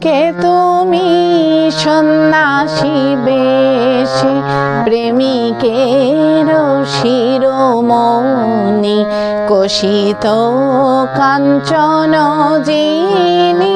কে তুমি সন্ন্যাসী বেশে? প্রেমিকের শিরোমণি কোষিত কাঞ্চন যিনি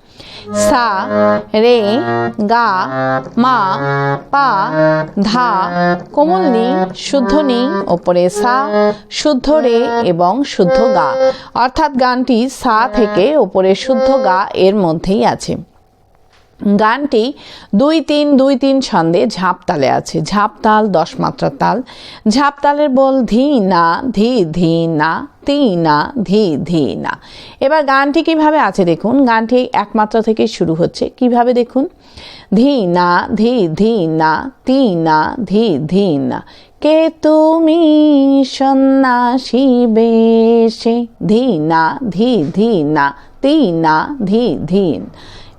সা, রে, গা, মা, পা, ধা, কোমল নি, শুদ্ধ নি, ওপরে সা, শুদ্ধ রে এবং শুদ্ধ গা। অর্থাৎ গানটি সা থেকে ওপরে শুদ্ধ গা এর মধ্যেই আছে। গানটি দুই তিন দুই তিন ছন্দে ঝাঁপ তালে আছে। ঝাঁপ তাল, দশ মাত্রার তাল। ঝাঁপ তালের বল ধি না, ধি ধি না, তি না, ধি ধি না। এবার গানটি কীভাবে আছে দেখুন। গানটি এক মাত্রা থেকে শুরু হচ্ছে। কীভাবে দেখুন? ধি না, ধি ধি না, তি না, ধি ধি না। কে তুমি সন্ন্যাসী বেশে? ধি না, ধি ধি না, তি না, ধি ধি না।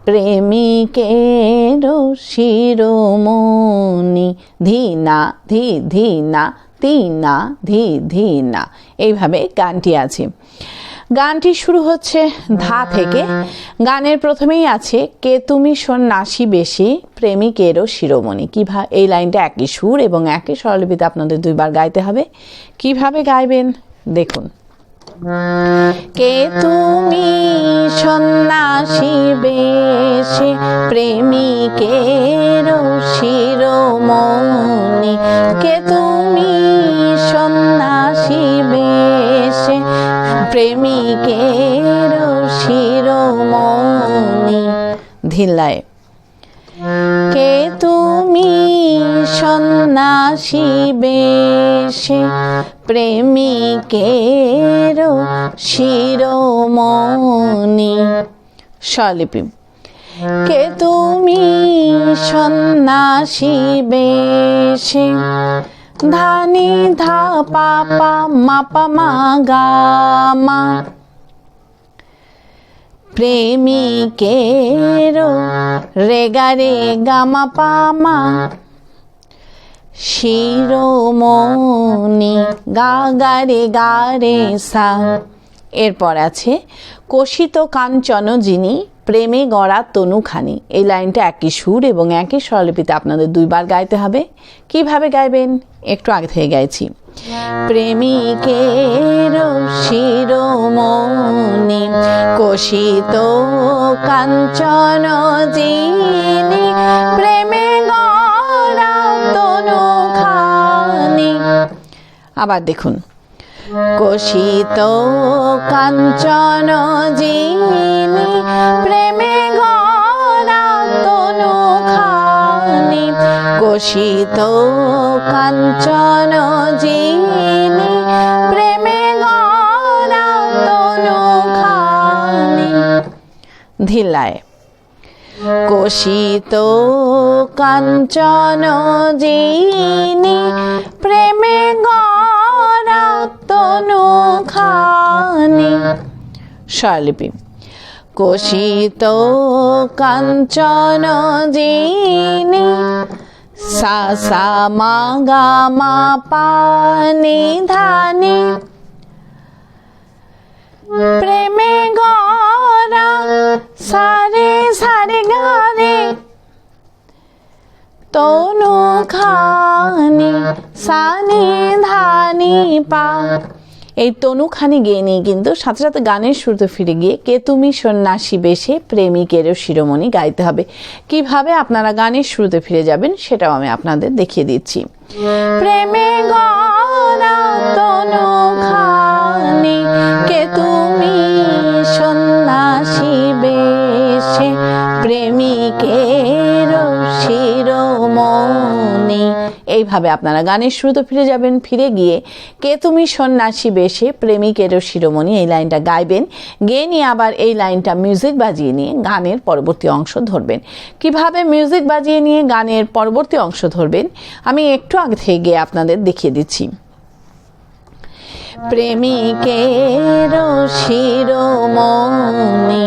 প্রেমিকের শিরোমণি। ধীনা ধি ধীনা তিনা ধি ধীনা এইভাবে গানটি আছে। গানটি শুরু হচ্ছে ধা থেকে। গানের প্রথমেই আছে, কে তুমি সন্ন্যাসী বেশি, প্রেমিকেরও শিরোমণি। কীভাবে এই লাইনটা একই সুর এবং একই স্বরলিপিতে আপনাদের দুইবার গাইতে হবে। কীভাবে গাইবেন? দেখুন। কে তুমি সন্ন্যাসী বেশে প্রেমিকের শিরোমণি কে তুমি সন্ন্যাসী বেশে প্রেমিকের শিরোমণি ধিল্লায়। কে তুমি সন্ন্যাসী বেশে প্রেমিকের শিরোমণি। স্বলিপি কে তুমি সন্ন্যাসী বেশে ধানি ধা পাপা মাপা মা, গা প্রেমিকের রেগা রে গামা পামা শিরোমণি গা গা রে গা রে সা। এরপর আছে, কোষিত কাঞ্চন যিনি, প্রেমে গড়া তনুখানি। এই লাইনটা একই সুর এবং একই স্বরলিপিতে আপনাদের দুইবার গাইতে হবে। কীভাবে গাইবেন? একটু আগে থেকে গাইছি। প্রেমিকের শিরোমণি কোষিত কাঞ্চন যিনি প্রেমে গড়া তনুখানি আবার দেখুন। কোষিত কাঞ্চন যিনি প্রেমে গড়া তনুখানি কোষিত কাঞ্চন যিনি ধিলায়। কোষিত কাঞ্চন যিনি প্রেমে গড়া তনুখানি স্বরলিপি। কোষিত কাঞ্চন যিনি সা সা মা গা মা পানি ধানি প্রেমে গড়া, সারে সারে গারে তনু খানি, সানি ধানি পা। এই তনুখানি গেয়ে নিয়ে কিন্তু, সাথে সাথে গানের শুরুতে ফিরে গিয়ে কে তুমি সন্ন্যাসী বেশে প্রেমিকেরও শিরোমণি গাইতে হবে। কীভাবে আপনারা গানের শুরুতে ফিরে যাবেন সেটাও আমি আপনাদের দেখিয়ে দিচ্ছি। প্রেমে গড়া কে তুমি সন্ন্যাসী বেশে প্রেমিকের শিরোমণি এইভাবে আপনারা গানের শুরুতে ফিরে যাবেন, ফিরে গিয়ে কে তুমি সন্ন্যাসী বেশে প্রেমিকেরও শিরোমণি এই লাইনটা গাইবেন, গেয়ে নিয়ে আবার এই লাইনটা মিউজিক বাজিয়ে নিয়ে গানের পরবর্তী অংশ ধরবেন। কীভাবে মিউজিক বাজিয়ে নিয়ে গানের পরবর্তী অংশ ধরবেন, আমি একটু আগে থেকে গিয়ে আপনাদের দেখিয়ে দিচ্ছি। প্রেমিকের শিরোমণি।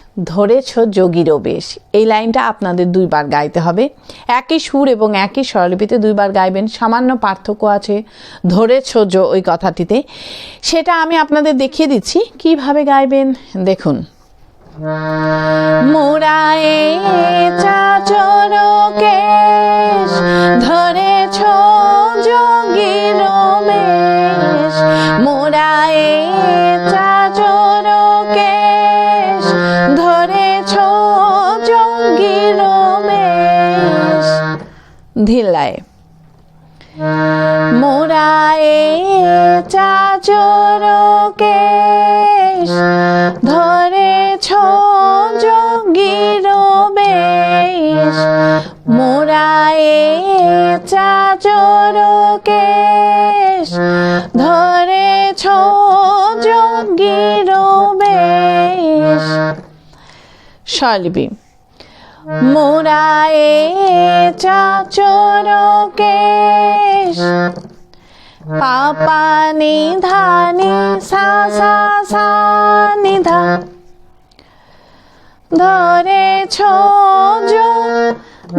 ধরেছ যোগীরও বেশ। এই লাইনটা আপনাদের দুইবার গাইতে হবে। একই সুর এবং একই স্বরলিপিতে দুইবার গাইবেন, সামান্য পার্থক্য আছে। ধরেছ যো ওই কথাটিতে। সেটা আমি আপনাদের দেখিয়ে দিচ্ছি, কীভাবে গাইবেন? দেখুন। মোরায়ে চাচর ধিলায় মোরায়ে চাচর কেশ ধরেছ যোগীর বেশ। মোরায়ে চাচর কেশ ধরেছ যোগীর বেশ। স্বলিপি মোরায়ে চাচর কেশ পাপা নিধানি সা সা সা নিধা। ধরেছ যো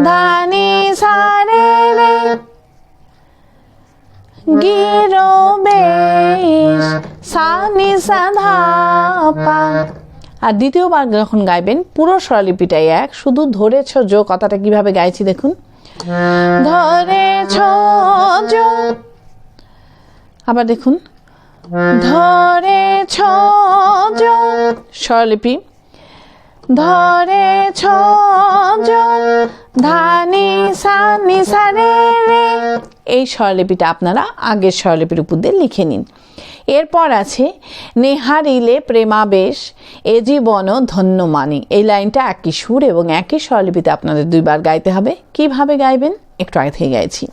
ধানি সারে রে। গিরো বেশ সানি সাধা পা। আর দ্বিতীয়বার যখন গাইবেন, পুরো স্বরলিপিটাই এক। শুধু ধরেছ জো, কথাটা কীভাবে গাইছি দেখুন। ধরেছ জো। আবার দেখুন। ধরেছ জো। স্বরলিপি। ধরেছ জো। ধানি সানি এই স্বরলিপিটা আপনারা আগের স্বরলিপির উপর দিয়ে লিখে নিন। এরপর আছে, নেহারিলে প্রেমাবেশ, এ জীবন ধন্য মানি এই লাইনটা একই সুর এবং একই স্বরলিপিতে আপনাদের দুইবার গাইতে হবে। কীভাবে গাইবেন? একটু আগে থেকে গাইছি।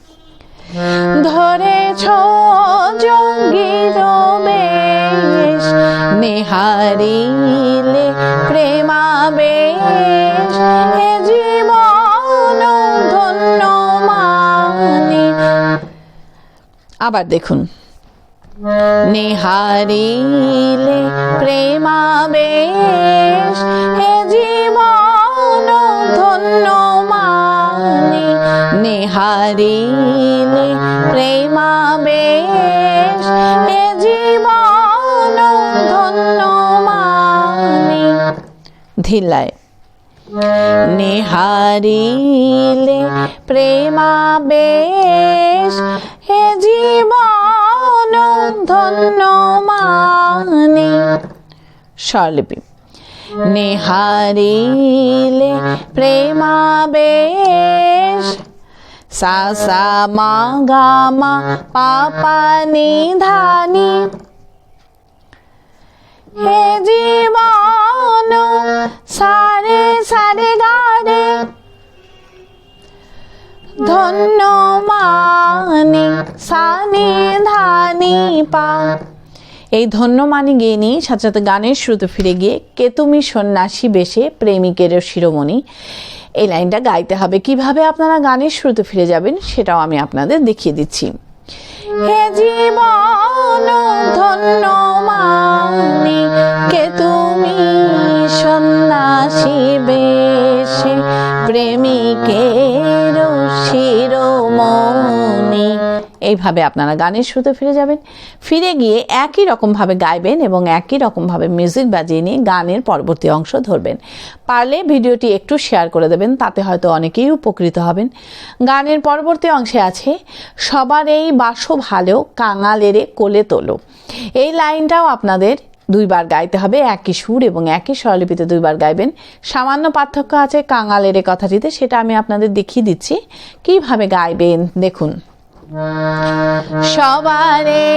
জঙ্গির বেশ, নেহারিলে প্রেমাবেশ ধন্য আবার দেখুন। নেহারিলে প্রেমাবেশ, হে জীবন ধন্য মানে। নেহারিলে প্রেমাবেশ, হে জীবন ধন্য মানে। ধিলায় নেহারিলে প্রেমাবেশ, হে জীবন ধন্য মানে। স্বরলিপি নেহারিলে প্রেমাবেশ। সা মা গা পাপা নিধানি। হে জীবন, সারে সারে গারে ধন্য মানি সানি ধানি পা। এই ধন্য মানি গিয়ে নিয়ে সাথে সাথে গানের শুরুতে ফিরে গিয়ে কে তুমি সন্ন্যাসী বেশে প্রেমিকের শিরোমণি। এই লাইনটা গাইতে হবে। কীভাবে আপনারা গানের শুরুতে ফিরে যাবেন সেটাও আমি আপনাদের দেখিয়ে দিচ্ছি। হে জীবন ধন্য এইভাবে আপনারা গানের শুরুতে ফিরে যাবেন। ফিরে গিয়ে একই রকমভাবে গাইবেন এবং একই রকমভাবে মিউজিক বাজিয়ে নিয়ে গানের পরবর্তী অংশ ধরবেন। পারলে ভিডিওটি একটু শেয়ার করে দেবেন, তাতে হয়তো অনেকেই উপকৃত হবেন। গানের পরবর্তী অংশে আছে, সবার এই বাসো ভালো কাঙালেরে কোলে তোলো। এই লাইনটাও আপনাদের দুইবার গাইতে হবে, একই সুর এবং একই স্বরলিপিতে দুইবার গাইবেন। সামান্য পার্থক্য আছে কাঙালের কথাটিতে, সেটা আমি আপনাদের দেখিয়ে দিচ্ছি। কীভাবে গাইবেন? দেখুন। সবারে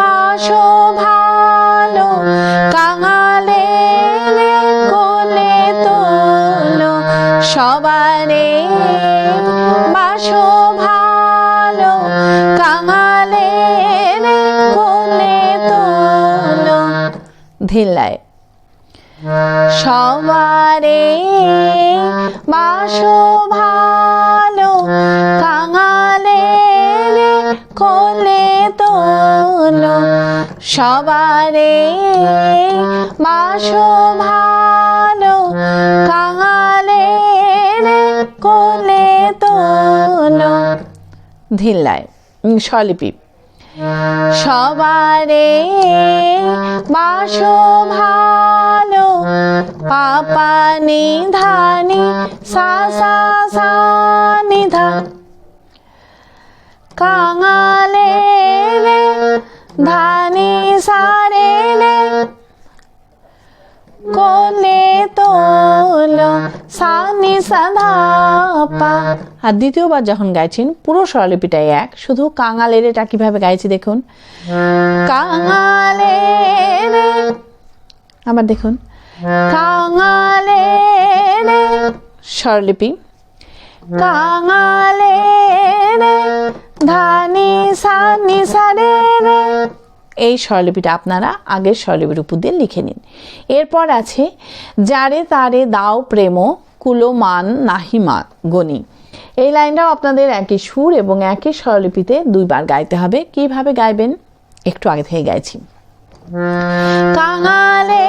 বাসো ভালো, কাঙালে কোলে তোলো। সবারে বাসো ভালো, কাঙালে কোলে তোলো। ধিল্লায়। সবারে বাসো ভালো, কাঙালে সবারে বাসো ভালো কাঙালে কোলে তোলো। ধিল্লায় স্বলিপি। সবারে বাসো ভালো পাপা নিধানি সা সা সা নিধা কাঙালে ধানি সারে রে কোলে তোলো সানি সাধাপা আর দ্বিতীয়বার যখন গাইছেন, পুরো স্বরলিপিটাই এক। শুধু কাঙালের এটা কীভাবে গাইছি দেখুন। কাঙালে আবার দেখুন। কাঙালে স্বরলিপি। কাঙালে ধানি সানি সারে রে। এই স্বরলিপিটা আপনারা আগের স্বরলিপির উপর দিয়ে লিখে নিন। এরপর আছে, যারে তারে দাও প্রেম, কুলোমান নাহিমা গণি এই লাইনটাও আপনাদের একই সুর এবং একই স্বরলিপিতে দুইবার গাইতে হবে। কীভাবে গাইবেন? একটু আগে থেকে গাইছি। কাঙালে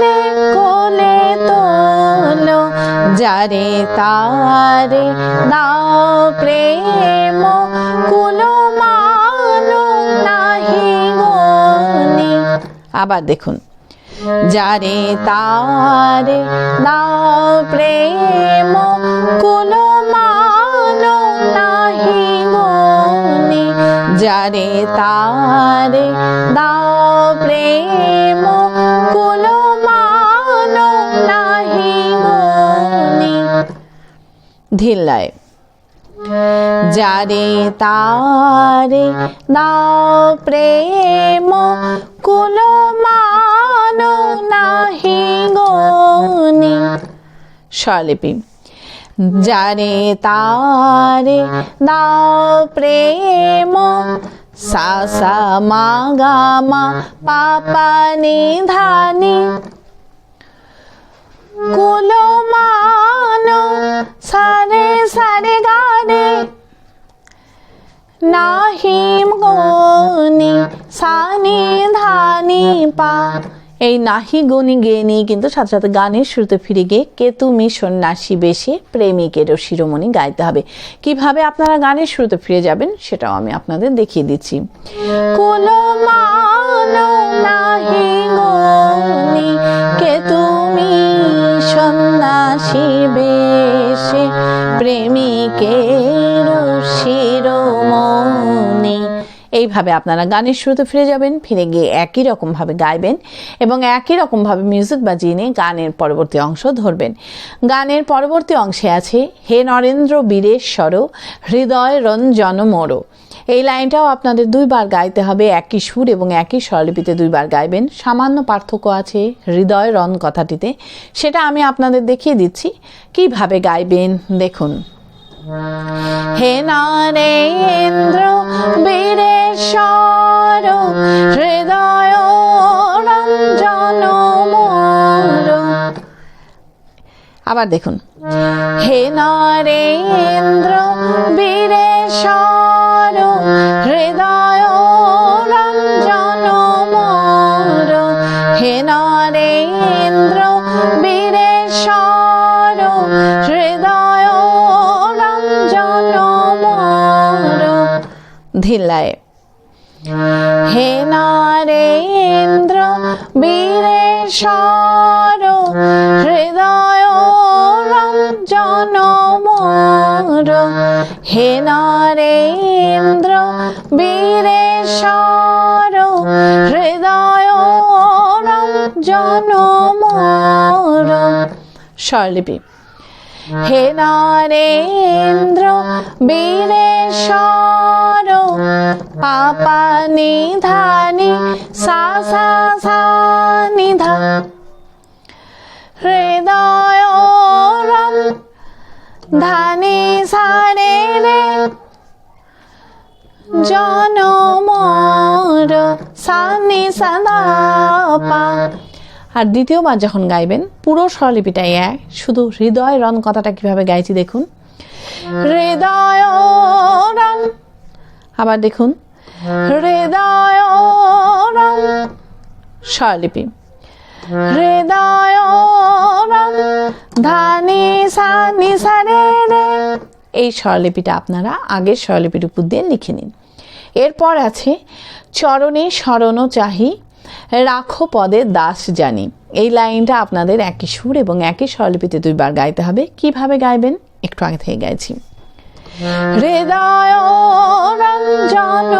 রে কোলে তোলো, যারে তারে দাও প্রেম। আবার দেখুন। যারে তারে দাও প্রেম কুলো মানো নাহি যারে তারে দাও প্রেম কুলো মানো নাহি গনি ধিল্লায় যারে তারে দাও প্রেম কুলো মানো নাহি গনি স্বরলিপি। যারে তারে দাও প্রেম সা সা মা গা মা, পাপা নিধানি। কুলো মানো সারে সারে গানে নাহিম গনি সানি ধানি পা এই নাহি গনি গেয়ে নিয়ে কিন্তু সাথে সাথে গানের শুরুতে ফিরে গিয়ে কে তুমি সন্ন্যাসী বেশে প্রেমিকেরও শিরোমণি গাইতে হবে। কীভাবে আপনারা গানের শুরুতে ফিরে যাবেন সেটাও আমি আপনাদের দেখিয়ে দিচ্ছি। কুলো মানো নাহি গনি কে তুমি সন্ন্যাসী এইভাবে আপনারা গানের শুরুতে ফিরে যাবেন, ফিরে গিয়ে একই রকমভাবে গাইবেন এবং একই রকমভাবে মিউজিক বাজিয়ে নিয়ে গানের পরবর্তী অংশ ধরবেন। গানের পরবর্তী অংশে আছে, হে নরেন্দ্র বীরেশ্বর, হৃদয় রঞ্জন মোড়ো এই লাইনটাও আপনাদের দুইবার গাইতে হবে, একই সুর এবং একই স্বরলিপিতে দুইবার গাইবেন। সামান্য পার্থক্য আছে, হৃদয় রন কথাটিতে। সেটা আমি আপনাদের দেখিয়ে দিচ্ছি, কীভাবে গাইবেন দেখুন। হে নরেন্দ্র হৃদয় রঞ্জন আবার দেখুন। হে নরেন্দ্র বীরেশ্বর হৃদয় রঞ্জন মোর, হে নরেন্দ্র বীরেশ্বর হৃদয় রঞ্জন মোর। ধিল্লায় হে নারেন্দ্র বীরেশ্বর হৃদয় রঞ্জন মোর। হে নারেন্দ্র বীরেশ্বর হৃদয় রঞ্জন মোর। স্বরলিপি। হে নরেন্দ্র বীরেশ্বর পাপা নিধানি সা সা সা নিধা হৃদয় ধানি সারে রে, জনমর সানি সদা পা আর দ্বিতীয়বার যখন গাইবেন, পুরো স্বরলিপিটাই এক। শুধু হৃদয় রন কথাটা কীভাবে গাইছি দেখুন। হৃদয় রন আবার দেখুন। হৃদয় রন স্বরলিপি। ধানি এই স্বরলিপিটা আপনারা আগের স্বরলিপির উপর দিয়ে লিখে নিন। এরপর আছে, চরণে স্মরণ চাহি রাখো পদে দাস জানি। এই লাইনটা আপনাদের একই সুর এবং একই স্বরলিপিতে দুইবার গাইতে হবে। কীভাবে গাইবেন? একটু আগে থেকে গাইছি। হৃদয় রঞ্জন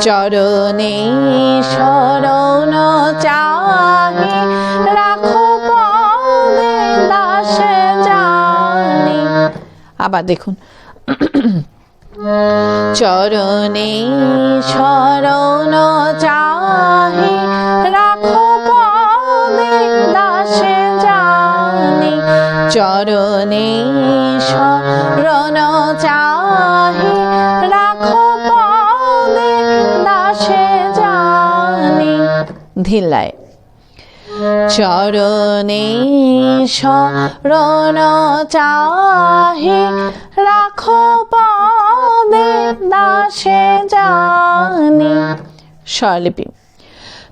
চরণে শরণ চাহি। রাখো পদে দাস জানি। আবার দেখুন। চরণে চরণে শরণ চাহি, রাখো পদে দাসে জানি। ধিল্লায়। চরণে শরণ চাহি, রাখো পদে দাসে জানি। স্বরলিপি।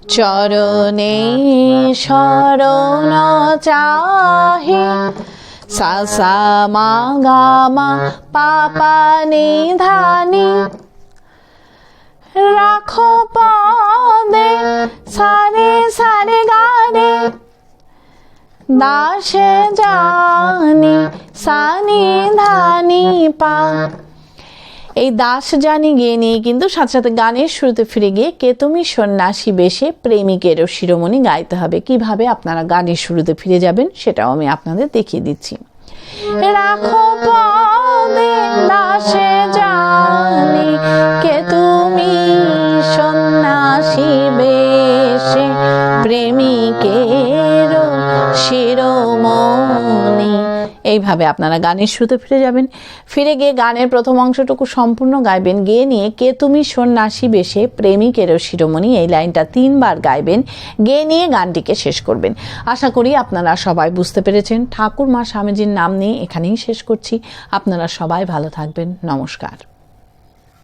চরণে শরণ চাহি সা মা গা মা, পাপা নিধানি। রাখো পদে, সারে সারে গারে দাসে জানি, সানি ধানি পা। এই দাস জানি গিয়ে নিয়ে কিন্তু সাথে সাথে গানের শুরুতে ফিরে গিয়ে কে তুমি সন্ন্যাসী বেশে প্রেমিকেরও শিরোমণি গাইতে হবে। কীভাবে আপনারা গানের শুরুতে ফিরে যাবেন সেটাও আমি আপনাদের দেখিয়ে দিচ্ছি। রাখো এইভাবে আপনারা গানের শুরুতে ফিরে যাবেন। ফিরে গিয়ে গানের প্রথম অংশটুকু সম্পূর্ণ গাইবেন। গিয়ে নিয়ে কে তুমি সন্ন্যাসী বেশে প্রেমিকেরও শিরোমণি এই লাইনটা তিনবার গাইবেন। গিয়ে নিয়ে গানটিকে শেষ করবেন। আশা করি আপনারা সবাই বুঝতে পেরেছেন। ঠাকুর মা স্বামীজির নাম নিয়ে এখানেই শেষ করছি। আপনারা সবাই ভালো থাকবেন। নমস্কার।